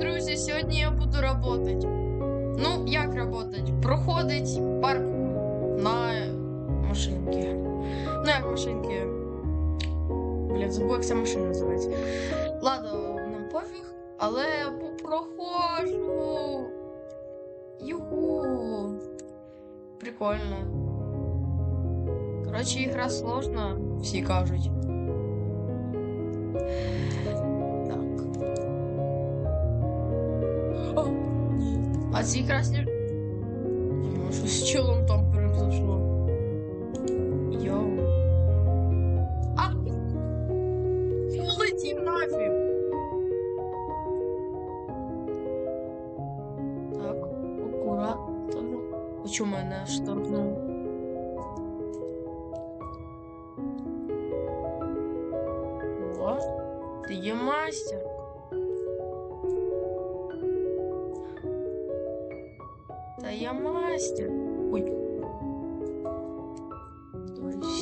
друзі, сьогодні я буду працювати. Ну, як працювати? Проходить паркур на машинки. Ну, як машинки. Блін, забув, як ця машина називається. Ладно, нам пофіг, але я попроходжу. Юху. Прикольно. Коротше, ігра сложна, всі кажуть. А ці красні. Діма, що з чолом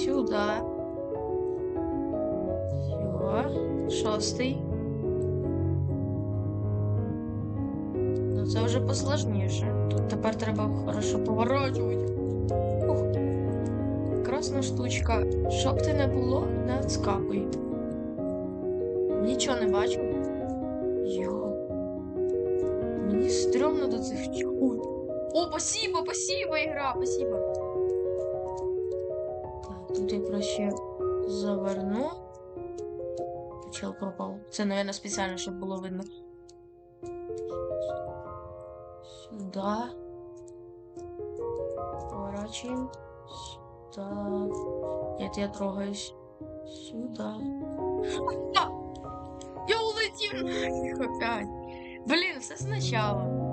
Ой, Сюда. Все. Шостий. Ну це вже посложніше. Тут тепер треба хорошо поворачувати. Ух. Красна штучка. Щоб ти не було, не відскакуй. Нічого не бачу. Йо. Мені стрьомно до цих чуй. О, спасибо, спасибо, игра, спасибо. Я заверну. Чел пропав. Це, наверное, спеціально, щоб було видно. Сюда. Поворачиваем. Сюда. Нет, я трогаюсь. Сюда. Я улетів нафіг опять. Блін, все спочатку.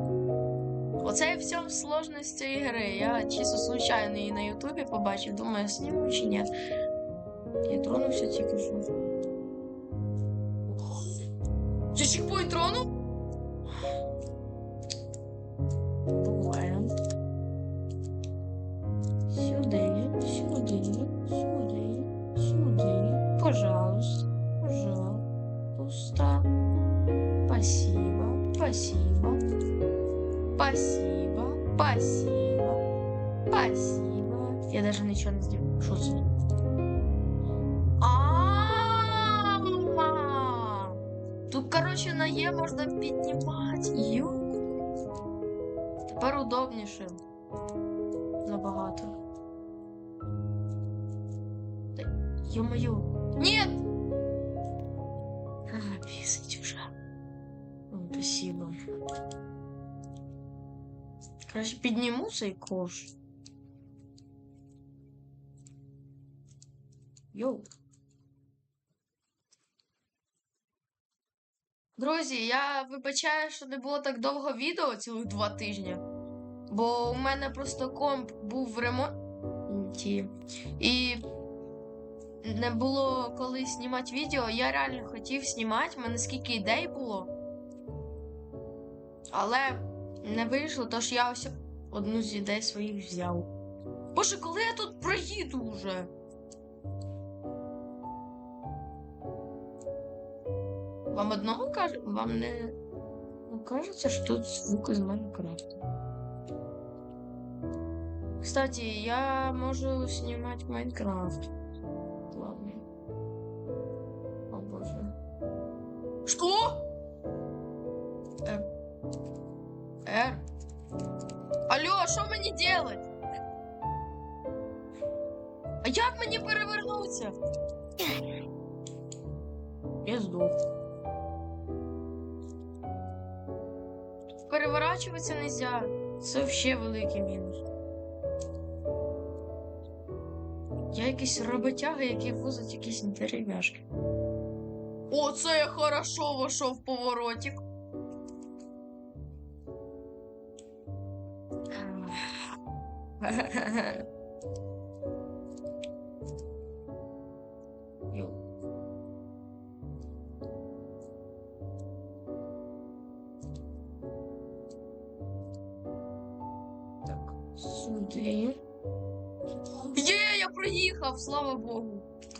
Оце і в цьому сложність цієї гри. Я чисто случайно її на Ютубі побачив, думаю, сніму чи ні. Я тронувся тільки що. Ти чекпой тронув? короче, на Е можна піднімати. Ю. Тепер удобніше. Набагато. Та, Ё-моё. Нет! А, писать уже. Ой, Спасибо. Краще підніму цей кош. Йоу. Друзі, я вибачаю, що не було так довго відео цілих два тижні. Бо у мене просто комп був в ремонті. І не було коли знімати відео. Я реально хотів знімати, у мене скільки ідей було. Але не вийшло, тож я ось одну з ідей своїх взяв. Боже, коли я тут проїду вже? Вам одного каже, вам не ну, кажеться, що тут звук з Майнкрафту. Кстати, я можу знімати Майнкрафт. Ладно. О боже. Что? Р. Р. Алло, що мені делать? А як мені перевернутися? Я здох. Переворачуватися нельзя. Це ще великий мінус. Я якийсь роботяга, який возить якісь дерев'яшки. О, це я хорошо вошов в поворотик.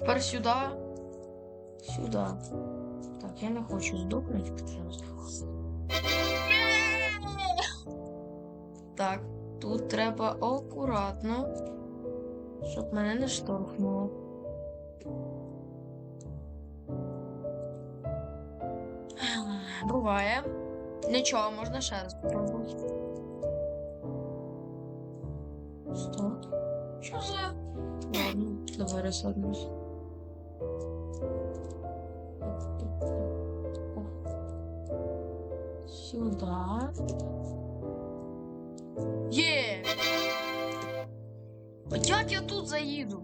Тепер сюди. Сюди. Так, я не хочу здохнути, пожалуйста. Так, тут треба акуратно, щоб мене не штовхнуло. Буває. Нічого, можна ще раз спробувати. Стоп. Що за? Ладно, давай розсадимось. Є! А як я тут заїду?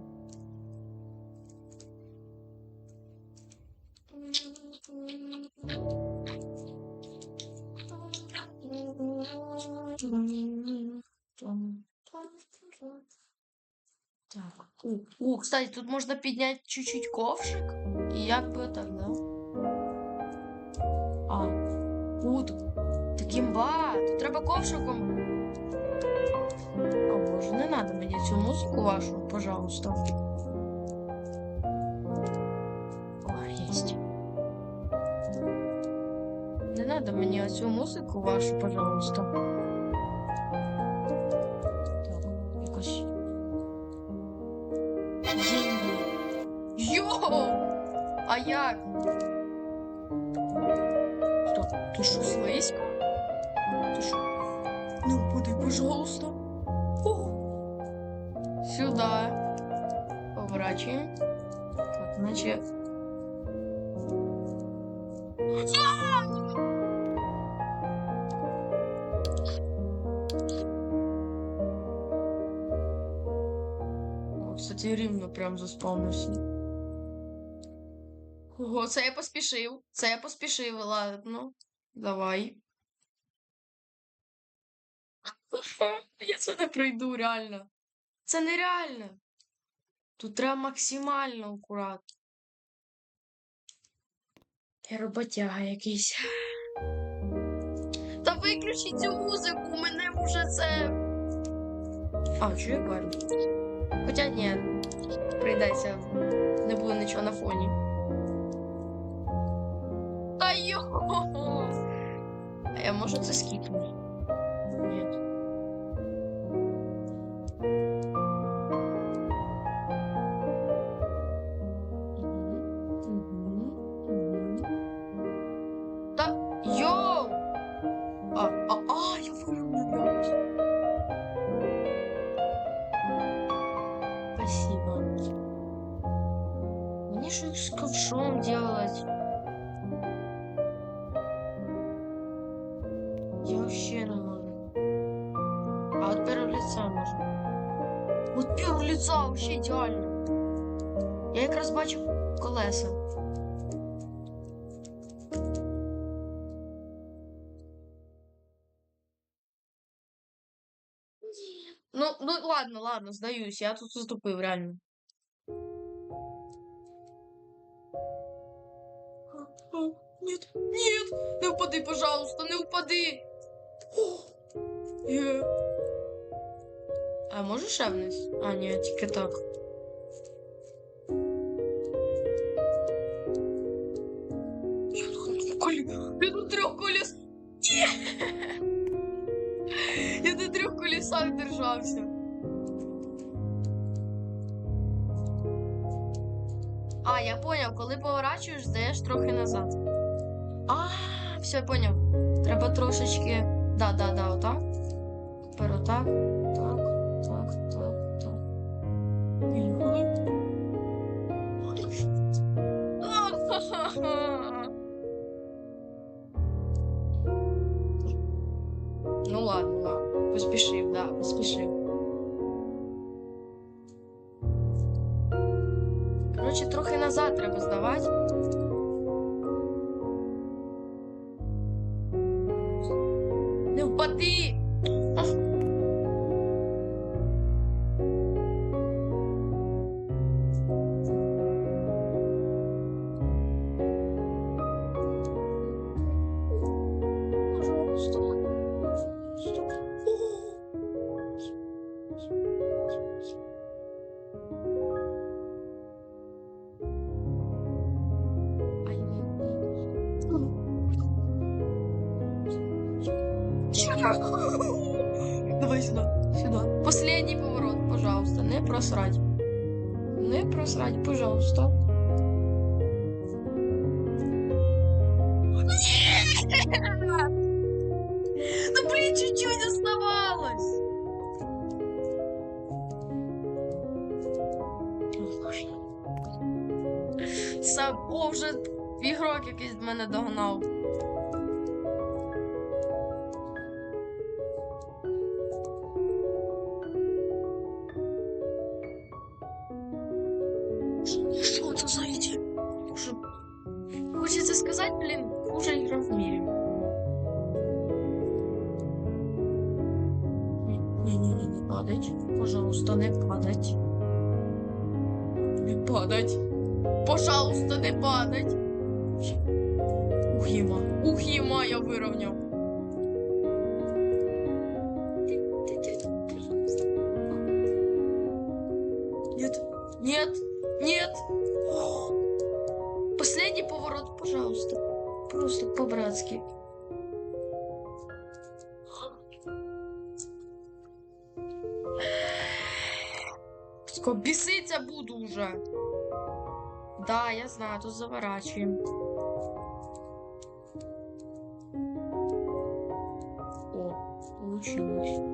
Так. У, у, кстати, тут можно підняти чуть-чуть ковшик. І як би так, да? Таким ба, тут треба ковшиком. О боже, не надо мені цю музику вашу, пожалуйста. О, єсть. Не надо мені цю музику вашу, пожалуйста. Йоу! А як? Стоп, ти що, слизько? Пожалуйста. О! Сюда. Поворачиваем. Так. О, Кстати, рівно прям заспавнився. Ого, це я поспішив. Це я поспішив, ладно. Давай. Я це не пройду, реально. Це нереально. Тут треба максимально акуратно. Я роботяга якийсь. Та виключи цю музику, мене вже це. А, я парю? Хоча ні, прийдеться. Не буде нічого на фоні. Та йо! А я можу це скіпнути? Ні. Я вообще не могу. А от первого лица можно. От первого лица вообще ідеально. Я якраз бачу колеса. Ну, ну ладно, ладно, сдаюсь. Я тут заступив, реально. Нет, нет, не упади, пожалуйста, не упади. А може ще? А, ні, тільки так. Я. Я трьох коліс. Я на трьох колесах держався. А, я поняв, коли поворачуєш, здаєш трохи назад. А, все, я поняв. Треба трошечки. Да, да, да, отак. Тепер отак. Так, так, так, так. Ну ладно, ладно. Поспішив, да, поспішив. Коротше, трохи назад треба здавати. Ну, блин, чуть-чуть оставалось. Сам, о, вже ігрок якийсь мене догнав. Не-не-не, не падать. Пожалуйста, не падать. Не падать. Пожалуйста, не падать. Ухима. Ухима я вирівняв. Біситься буду уже. Да, я знаю, тут заворачиваем. О, получилось.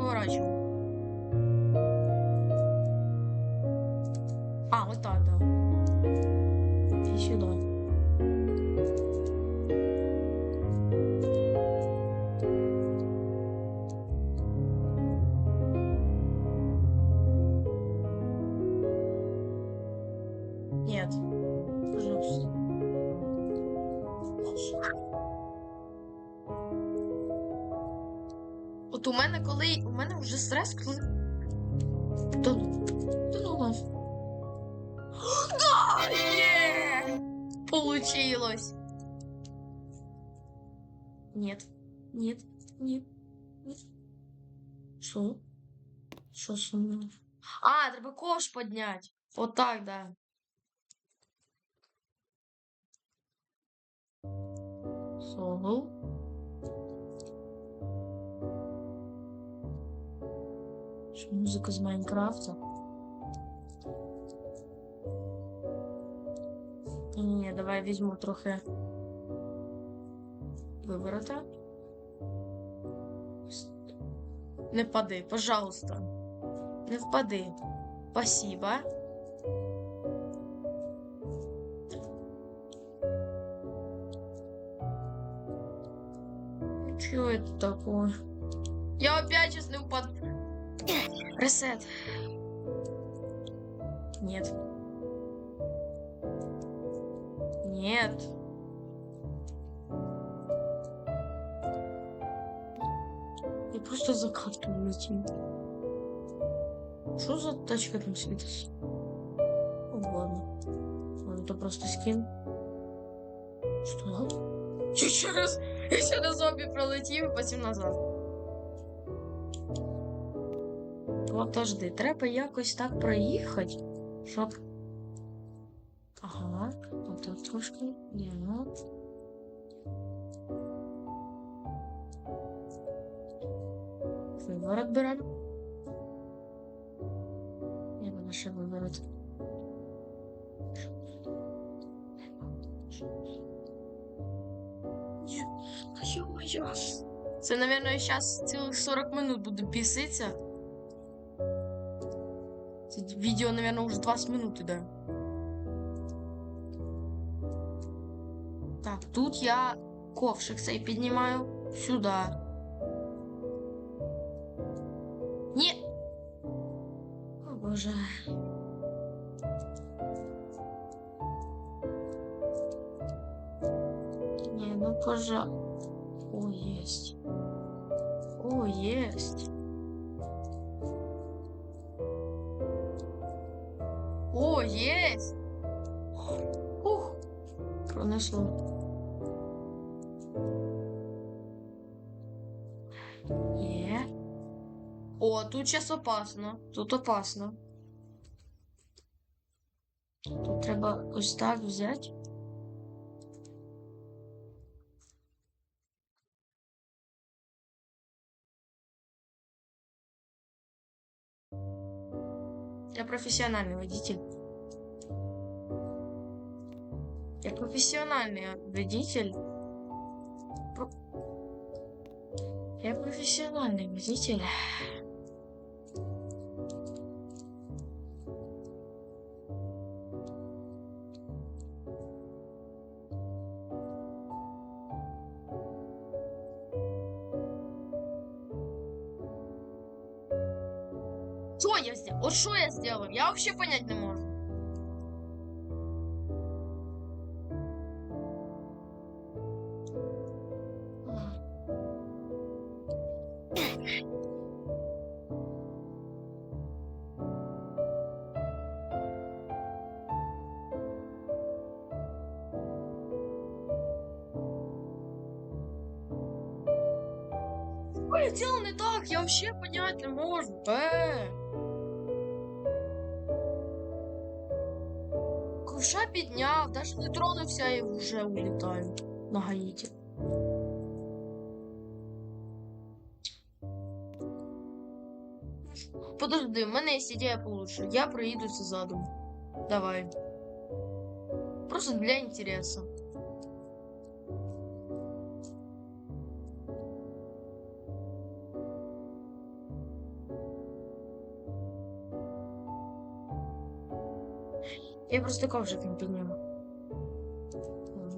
Я Получилось. Нет. Нет. Нет. Нет. Що? Що сумно? А, треба кош поднять. Вот так, да. Согл. Що музика з Майнкрафта? Ні, давай візьму трохи виворота. Не впади, пожалуйста. Не впади. Спасибо. Что это такое? Я опять сейчас не упаду. Ресет. Нет. Нет. Я просто за карту улетел. Что за тачка там светится? О, ладно. Ладно, это просто скин. Что? Еще раз, еще раз зомби пролетів і потім назад. Подожди, треба якось так проїхати, щоб. Ага, отак трошки. Ні, ну. Виворот беремо. Я буду ще виворот. Ні, ну ё-моё. Це, наверное, зараз цілих 40 минут буду біситися. Це відео, наверное, уже 20 минут іде. тут я ковшик цей піднімаю сюди. Ні. О, Боже. Не, ну пожа... О, есть. О, есть. тут сейчас опасно. Тут опасно. Тут треба ось так взяти. Я профессиональный водитель. Я профессиональный водитель. Про- Я профессиональный водитель. Что я сделал? Вот что я сделал? Я вообще понять не могу. Ковша підняв, навіть не тронувся і вже улітаю на Гаїті. Подожди, в мене є ідея получше. Я проїдуся задом. Давай. Просто для інтересу. Я просто ковшик не підняв.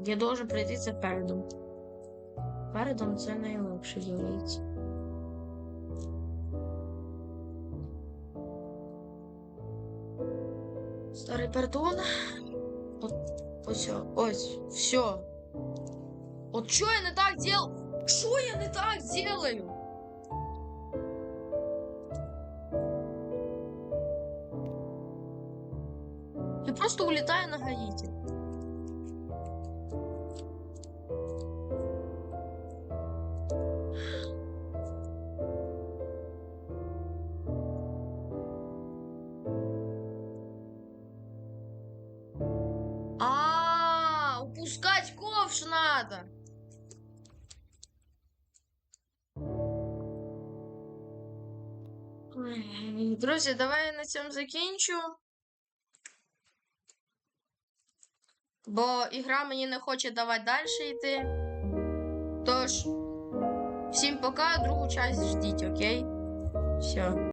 Я должен пройти це передом. Передом це найлегше ділається. Старий пардон. От, ось, ось, все. От що я не так дел? Що я не так делаю? Гаити. А, упускать ковш надо. Друзі, давай на цьому закінчу. Бо ігра мені не хоче давати далі йти. Тож, всім пока, другу часть ждіть, окей? Все.